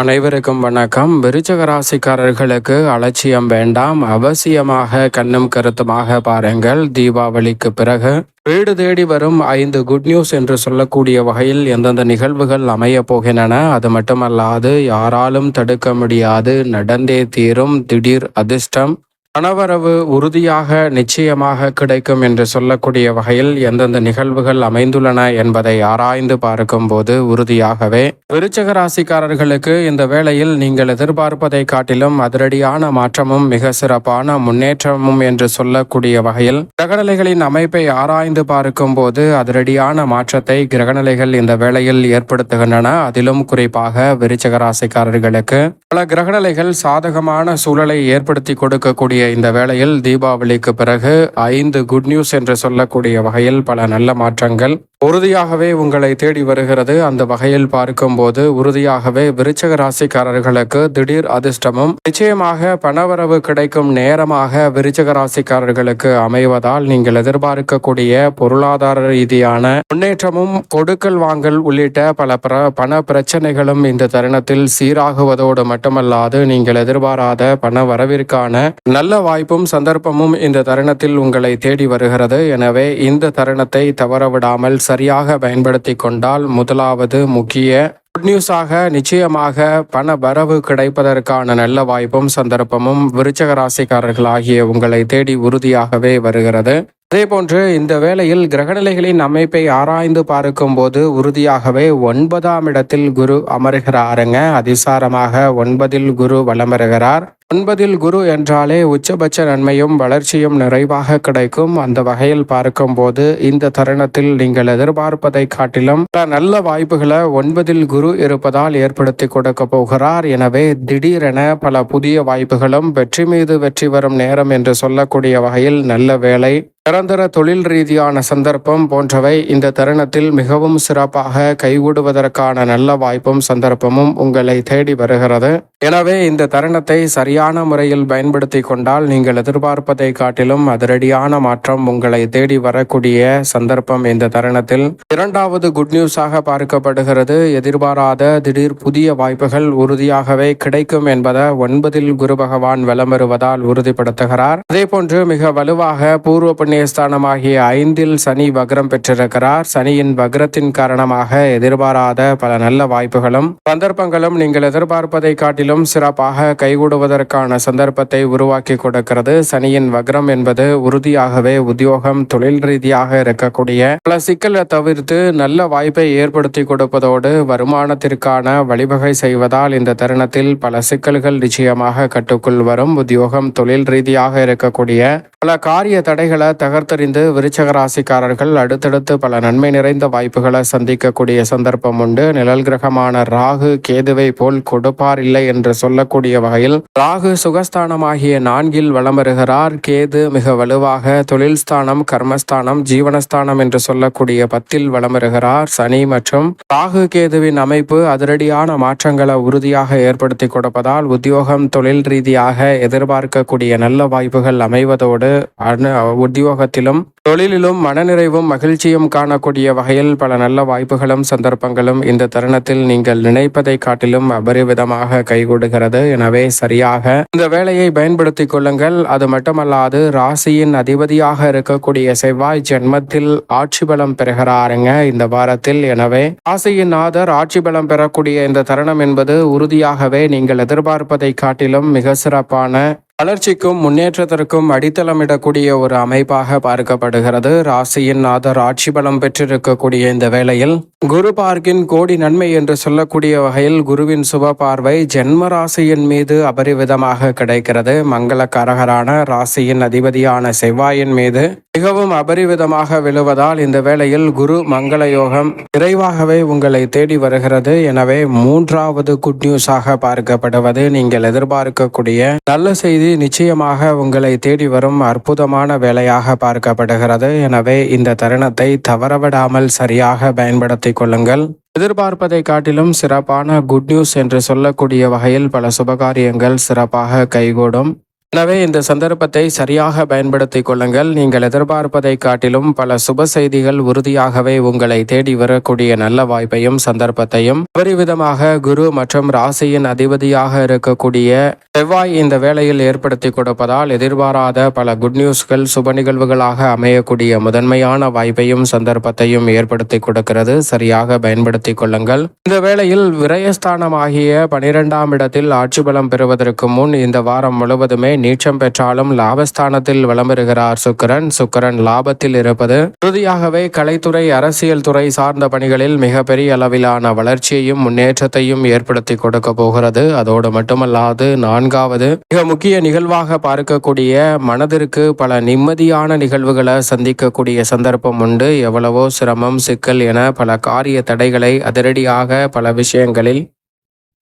அனைவருக்கும் வணக்கம். விருச்சக ராசிக்காரர்களுக்கு அலட்சியம் வேண்டாம். அவசியமாக கண்ணும் கருத்துமாக பாருங்கள். தீபாவளிக்கு பிறகு வீடு தேடி வரும் ஐந்து குட் நியூஸ் என்று சொல்லக்கூடிய வகையில் எந்தெந்த நிகழ்வுகள் அமைய போகின்றன அது மட்டுமல்லாது யாராலும் தடுக்க முடியாது. நடந்தே தீரும். திடீர் அதிர்ஷ்டம் பணவரவு உறுதியாக நிச்சயமாக கிடைக்கும் என்று சொல்லக்கூடிய வகையில் எந்தெந்த நிகழ்வுகள் அமைந்துள்ளன என்பதை ஆராய்ந்து பார்க்கும்போது உறுதியாகவே விருச்சக ராசிக்காரர்களுக்கு இந்த வேளையில் நீங்கள் எதிர்பார்ப்பதை காட்டிலும் அதிரடியான மாற்றமும் மிக சிறப்பான முன்னேற்றமும் என்று சொல்லக்கூடிய வகையில் கிரகநிலைகளின் அமைப்பை ஆராய்ந்து பார்க்கும்போது அதிரடியான மாற்றத்தை கிரகநிலைகள் இந்த வேளையில் ஏற்படுத்துகின்றன. அதிலும் குறிப்பாக விருச்சக ராசிக்காரர்களுக்கு பல கிரகநிலைகள் சாதகமான சூழலை ஏற்படுத்தி கொடுக்கக்கூடிய இந்த வேளையில் தீபாவளிக்கு பிறகு ஐந்து குட் நியூஸ் என்று சொல்லக்கூடிய வகையில் பல நல்ல மாற்றங்கள் உறுதியாகவே உங்களை தேடி வருகிறது. அந்த வகையில் பார்க்கும்போது உறுதியாகவே விருச்சக ராசிக்காரர்களுக்கு திடீர் அதிர்ஷ்டமும் நிச்சயமாக பணவரவு கிடைக்கும் நேரமாக விருச்சக ராசிக்காரர்களுக்கு அமைவதால் நீங்கள் எதிர்பார்க்கக்கூடிய பொருளாதார ரீதியான முன்னேற்றமும் கொடுக்கல் வாங்கல் உள்ளிட்ட பல பண பிரச்சனைகளும் இந்த தருணத்தில் சீராகுவதோடு மட்டுமல்லாது நீங்கள் எதிர்பாராத பண வரவிற்கான நல்ல வாய்ப்பும் சந்தர்ப்பமும் இந்த தருணத்தில் உங்களை தேடி வருகிறது. எனவே இந்த தருணத்தை தவறவிடாமல் சரியாக பயன்படுத்தி கொண்டால் முதலாவது முக்கிய குட் நியூஸாக நிச்சயமாக பண வரவு கிடைப்பதற்கான நல்ல வாய்ப்பும் சந்தர்ப்பமும் விருச்சக ராசிக்காரர்கள் ஆகிய உங்களை தேடி உறுதியாகவே வருகிறது. அதே போன்று இந்த வேளையில் கிரகநிலைகளின் அமைப்பை ஆராய்ந்து பார்க்கும்போது உறுதியாகவே ஒன்பதாம் இடத்தில் குரு அமர்கிறாருங்க. அதிசாரமாக ஒன்பதில் குரு வளமருகிறார் ஒன்பதில் குரு என்றாலே உச்சபட்ச நன்மையும் வளர்ச்சியும் நிறைவாக கிடைக்கும். அந்த வகையில் பார்க்கும்போது இந்த தருணத்தில் நீங்கள் எதிர்பார்ப்பதை காட்டிலும் பல நல்ல வாய்ப்புகளை ஒன்பதில் குரு இருப்பதால் ஏற்படுத்தி கொடுக்க போகிறார். எனவே திடீரென பல புதிய வாய்ப்புகளும் வெற்றி மீது வெற்றி வரும் நேரம் என்று சொல்லக்கூடிய வகையில் நல்ல வேலை நிரந்தர தொழில் ரீதியான சந்தர்ப்பம் போன்றவை இந்த தருணத்தில் மிகவும் சிறப்பாக கைகூடுவதற்கான நல்ல வாய்ப்பும் சந்தர்ப்பமும் உங்களை தேடி வருகிறது. எனவே இந்த தருணத்தை சரியான முறையில் பயன்படுத்தி கொண்டால் நீங்கள் எதிர்பார்ப்பதை காட்டிலும் அதிரடியான மாற்றம் உங்களை தேடி வரக்கூடிய சந்தர்ப்பம் இந்த தருணத்தில். இரண்டாவது குட் நியூஸாக பார்க்கப்படுகிறது. எதிர்பாராத திடீர் புதிய வாய்ப்புகள் உறுதியாகவே கிடைக்கும் என்பதை ஒன்பதில் குரு பகவான் விளம்பருவதால் உறுதிப்படுத்துகிறார். அதே போன்று மிக வலுவாக பூர்வ புண்ணியஸ்தானமாகிய ஐந்தில் சனி வக்ரம் பெற்றிருக்கிறார். சனியின் வக்ரத்தின் காரணமாக எதிர்பாராத பல நல்ல வாய்ப்புகளும் சந்தர்ப்பங்களும் நீங்கள் எதிர்பார்ப்பதை காட்டிலும் சிறப்பாக கைகூடுவதற்கான சந்தர்ப்பத்தை உருவாக்கி கொடுக்கிறது. சனியின் வக்ரம் என்பது உறுதியாகவே உத்தியோகம் தொழில் ரீதியாக இருக்கக்கூடிய பல சிக்கலை தவிர்த்து நல்ல வாய்ப்பை ஏற்படுத்தி கொடுப்பதோடு வருமானத்திற்கான வழிவகை செய்வதால் இந்த தருணத்தில் பல சிக்கல்கள் நிச்சயமாக கட்டுக்குள் வரும். உத்தியோகம் தொழில் ரீதியாக இருக்கக்கூடிய பல காரிய தடைகளை தகர்த்தறிந்து விருச்சக ராசிக்காரர்கள் அடுத்தடுத்து பல நன்மை நிறைந்த வாய்ப்புகளை சந்திக்கக்கூடிய சந்தர்ப்பம் உண்டு. நிழல் கிரகமான ராகு கேதுவை போல் கொடுப்பார் இல்லை என்று சொல்லக்கூடிய வகையில் ராகு சுகஸ்தானமாகிய நான்கில் வளம் வருகிறார் கேது மிக வலுவாக தொழில் ஸ்தானம் கர்மஸ்தானம் ஜீவனஸ்தானம் என்று சொல்லக்கூடிய பத்தில் வளம் வருகிறார் சனி மற்றும் ராகு கேதுவின் அமைப்பு அதிரடியான மாற்றங்களை உறுதியாக ஏற்படுத்தி கொடுப்பதால் உத்தியோகம் தொழில் ரீதியாக எதிர்பார்க்கக்கூடிய நல்ல வாய்ப்புகள் அமைவதோடு அனு உத்தியோகத்திலும் தொழிலிலும் மனநிறைவும் மகிழ்ச்சியும் காணக்கூடிய வகையில் பல நல்ல வாய்ப்புகளும் சந்தர்ப்பங்களும் இந்த தருணத்தில் நீங்கள் நினைப்பதை காட்டிலும் அபரிவிதமாக கைகூடுகிறது. எனவே சரியாக இந்த வேலையை பயன்படுத்திக் கொள்ளுங்கள். அது மட்டுமல்லாது ராசியின் அதிபதியாக இருக்கக்கூடிய செவ்வாய் ஜென்மத்தில் ஆட்சி பலம் பெறுகிறாருங்க இந்த வாரத்தில். எனவே ராசியின் ஆதர் ஆட்சி பலம் பெறக்கூடிய இந்த தருணம் என்பது உறுதியாகவே நீங்கள் எதிர்பார்ப்பதை காட்டிலும் மிக சிறப்பான வளர்ச்சிக்கும் முன்னேற்றத்திற்கும் அடித்தளமிடக்கூடிய ஒரு அமைப்பாக பார்க்கப்படுகிறது. ராசியின் நாதர் ஆட்சி பலம் பெற்றிருக்கக்கூடிய இந்த வேளையில் குரு பார்க்கின் கோடி நன்மை என்று சொல்லக்கூடிய வகையில் குருவின் சுப பார்வை ஜென்ம ராசியின் மீது அபரிவிதமாக கிடைக்கிறது. மங்களகரகரான ராசியின் அதிபதியான செவ்வாயின் மீது மிகவும் அபரிவிதமாக விழுவதால் இந்த வேளையில் குரு மங்கள யோகம் விரைவாகவே உங்களை தேடி வருகிறது. எனவே மூன்றாவது குட் நியூஸாக பார்க்கப்படுவது நீங்கள் எதிர்பார்க்கக்கூடிய நல்ல செய்தி இது நிச்சயமாக உங்களை தேடி வரும் அற்புதமான வேலையாக பார்க்கப்படுகிறது. எனவே இந்த தருணத்தை தவறவிடாமல் சரியாக பயன்படுத்தி கொள்ளுங்கள். எதிர்பார்ப்பதை காட்டிலும் சிறப்பான குட் நியூஸ் என்று சொல்லக்கூடிய வகையில் பல சுபகாரியங்கள் சிறப்பாக கைகூடும். எனவே இந்த சந்தர்ப்பத்தை சரியாக பயன்படுத்திக் கொள்ளுங்கள். நீங்கள் எதிர்பார்ப்பதை காட்டிலும் பல சுப செய்திகள் உறுதியாகவே உங்களை தேடி வரக்கூடிய நல்ல வாய்ப்பையும் சந்தர்ப்பத்தையும் விதமாக குரு மற்றும் ராசியின் அதிபதியாக இருக்கக்கூடிய செவ்வாய் இந்த வேளையில் ஏற்படுத்தி கொடுப்பதால் எதிர்பாராத பல குட் நியூஸ்கள் சுப நிகழ்வுகளாக அமையக்கூடிய முதன்மையான வாய்ப்பையும் சந்தர்ப்பத்தையும் ஏற்படுத்தி கொடுக்கிறது. சரியாக பயன்படுத்திக் கொள்ளுங்கள். இந்த வேளையில் விரயஸ்தானமாகிய பனிரெண்டாம் இடத்தில் ஆட்சி பலம் பெறுவதற்கு முன் இந்த வாரம் முழுவதுமே நீச்சம் பெற்றாலும் லாபஸ்தானத்தில் வலம் பெறுகிறார் சுக்கிரன். சுக்கரன் லாபத்தில் இருப்பது உறுதியாகவே கலைத்துறை அரசியல் துறை சார்ந்த பணிகளில் மிகப்பெரிய அளவிலான வளர்ச்சியையும் முன்னேற்றத்தையும் ஏற்படுத்தி கொடுக்க போகிறது. அதோடு மட்டுமல்லாது நான்காவது மிக முக்கிய நிகழ்வாக பார்க்கக்கூடிய மனதிற்கு பல நிம்மதியான நிகழ்வுகளை சந்திக்கக்கூடிய சந்தர்ப்பம் உண்டு. எவ்வளவோ சிரமம் சிக்கல் என பல காரிய தடைகளை அதிரடியாக பல விஷயங்களில்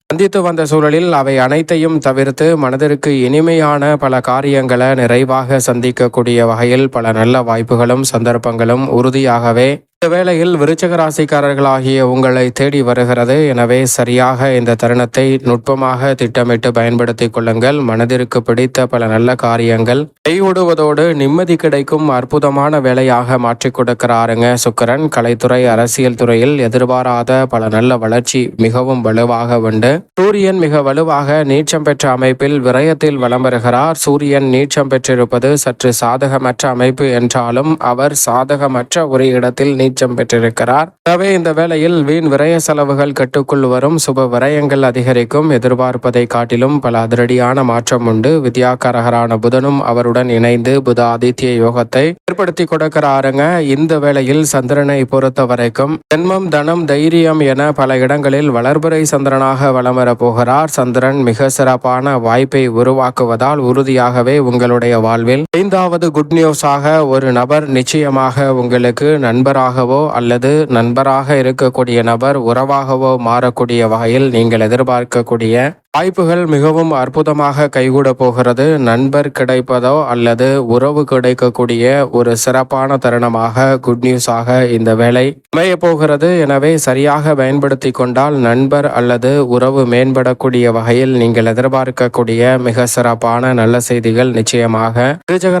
சந்தித்து வந்த சூழலில் அவை அனைத்தையும் தவிர்த்து மனதிற்கு இனிமையான பல காரியங்களை நிறைவாக சந்திக்கக்கூடிய வகையில் பல நல்ல வாய்ப்புகளும் சந்தர்ப்பங்களும் உறுதியாகவே இந்த வேளையில் விருச்சக ராசிக்காரர்களாகிய உங்களை தேடி வருகிறது. எனவே சரியாக இந்த தருணத்தை நுட்பமாக திட்டமிட்டு பயன்படுத்திக் கொள்ளுங்கள். மனதிற்கு பிடித்த பல நல்ல காரியங்கள் கைவிடுவதோடு நிம்மதி கிடைக்கும் அற்புதமான வேலையாக மாற்றிக் கொடுக்கிறாருங்க சுக்கரன். கலைத்துறை அரசியல் துறையில் எதிர்பாராத பல நல்ல வளர்ச்சி மிகவும் வலுவாக உண்டு. சூரியன் மிக வலுவாக நீச்சம் பெற்ற அமைப்பில் விரயத்தில் வலம் வருகிறார். சூரியன் நீச்சம் பெற்றிருப்பது சற்று சாதகமற்ற அமைப்பு என்றாலும் அவர் சாதகமற்ற ஒரு இடத்தில் நீச்சம் பெற்றிருக்கிறார். எனவே இந்த வேளையில் வீண் விரய செலவுகள் கட்டுக்குள் வரும். சுப விரயங்கள் அதிகரிக்கும். எதிர்பார்ப்பதை காட்டிலும் பல அதிரடியான மாற்றம் உண்டு. வித்யாகாரகரான புதனும் அவருடன் இணைந்து புத ஆதித்ய யோகத்தை ஏற்படுத்தி கொடுக்கிறாருங்க. இந்த வேளையில் சந்திரனை பொறுத்த வரைக்கும் ஜென்மம் தனம் தைரியம் என பல இடங்களில் வளர்புரை சந்திரனாக வலம் போகிறார். சந்திரன் மிக சிறப்பான வாய்ப்பை உருவாக்குவதால் உறுதியாகவே உங்களுடைய வாழ்வில் ஐந்தாவது குட் நியூஸாக ஒரு நபர் நிச்சயமாக உங்களுக்கு நண்பராக நண்பராகவோ அல்லது நண்பராக இருக்கக்கூடிய நபர் உறவாகவோ மாறக்கூடிய வகையில் நீங்கள் எதிர்பார்க்கக்கூடிய வாய்ப்புகள் மிகவும் அற்புதமாக கைகூட போகிறது. நண்பர் கிடைப்பதோ அல்லது உறவு கிடைக்கக்கூடிய ஒரு சிறப்பான தருணமாக குட் நியூஸாக இந்த வேலை அமைய போகிறது. எனவே சரியாக பயன்படுத்தி கொண்டால் நண்பர் அல்லது உறவு மேம்படக்கூடிய வகையில் நீங்கள் எதிர்பார்க்கக்கூடிய மிக சிறப்பான நல்ல செய்திகள் நிச்சயமாக.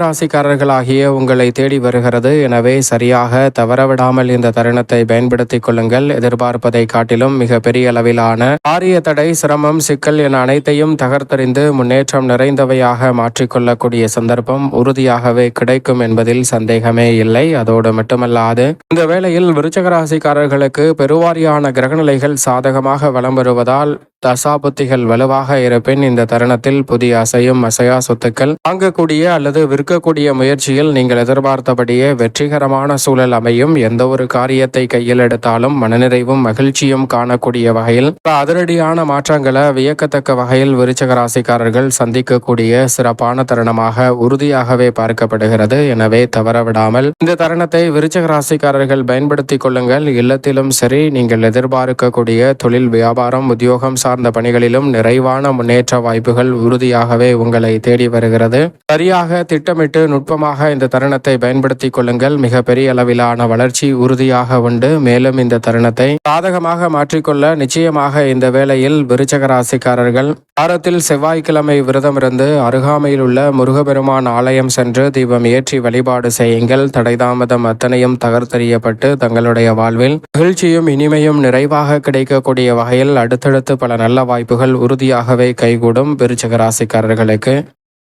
ராசிக்காரர்களாகிய உங்களை தேடி வருகிறது. எனவே சரியாக தவறவிடாமல் இந்த தருணத்தை பயன்படுத்திக் கொள்ளுங்கள். எதிர்பார்ப்பதை காட்டிலும் மிக பெரிய அளவிலான காரிய தடை சிரமம் சிக்கல் என அனைத்தையும் தகர்த்தறிந்து முன்னேற்றம் நிறைந்தவையாக மாற்றிக்கொள்ளக்கூடிய சந்தர்ப்பம் உறுதியாகவே கிடைக்கும் என்பதில் சந்தேகமே இல்லை. அதோடு மட்டுமல்லாது இந்த வேளையில் விருச்சகராசிக்காரர்களுக்கு பெருவாரியான கிரகநிலைகள் சாதகமாக வலம் வருவதால் தசாபுத்திகள் வலுவாக இருப்பின் இந்த தருணத்தில் புதிய அசையும் அசையா சொத்துக்கள் வாங்கக்கூடிய அல்லது விற்கக்கூடிய முயற்சியில் நீங்கள் எதிர்பார்த்தபடியே வெற்றிகரமான சூழல் அமையும். எந்த ஒரு காரியத்தை கையில் எடுத்தாலும் மனநிறைவும் மகிழ்ச்சியும் காணக்கூடிய வகையில் அதிரடியான மாற்றங்களை வியக்கத்தக்க வகையில் விருச்சக ராசிக்காரர்கள் சந்திக்கக்கூடிய சிறப்பான தருணமாக உறுதியாகவே பார்க்கப்படுகிறது. எனவே தவறவிடாமல் இந்த தருணத்தை விருச்சக ராசிக்காரர்கள் பயன்படுத்திக் கொள்ளுங்கள். இல்லத்திலும் சரி நீங்கள் எதிர்பார்க்கக்கூடிய தொழில் வியாபாரம் உத்தியோகம் சார்ந்த பணிகளிலும் நிறைவான முன்னேற்ற வாய்ப்புகள் உறுதியாகவே உங்களை தேடி வருகிறது. சரியாக திட்டமிட்டு நுட்பமாக இந்த தருணத்தை பயன்படுத்திக் கொள்ளுங்கள். மிக பெரிய அளவிலான வளர்ச்சி உறுதியாக உண்டு. மேலும் இந்த தருணத்தை சாதகமாக மாற்றிக்கொள்ள நிச்சயமாக இந்த வேளையில் விருச்சக ராசிக்காரர்கள் வாரத்தில் செவ்வாய்க்கிழமை விரதம் இருந்து அருகாமையில் உள்ள முருகபெருமான் ஆலயம் சென்று தீபம் ஏற்றி வழிபாடு செய்யுங்கள். தடைதாமதம் அத்தனையும் தகர்த்தறியப்பட்டு தங்களுடைய வாழ்வில் மகிழ்ச்சியும் இனிமையும் நிறைவாக கிடைக்கக்கூடிய வகையில் அடுத்தடுத்து பல நல்ல வாய்ப்புகள் உறுதியாகவே கைகூடும் விருச்சக ராசிக்காரர்களுக்கு.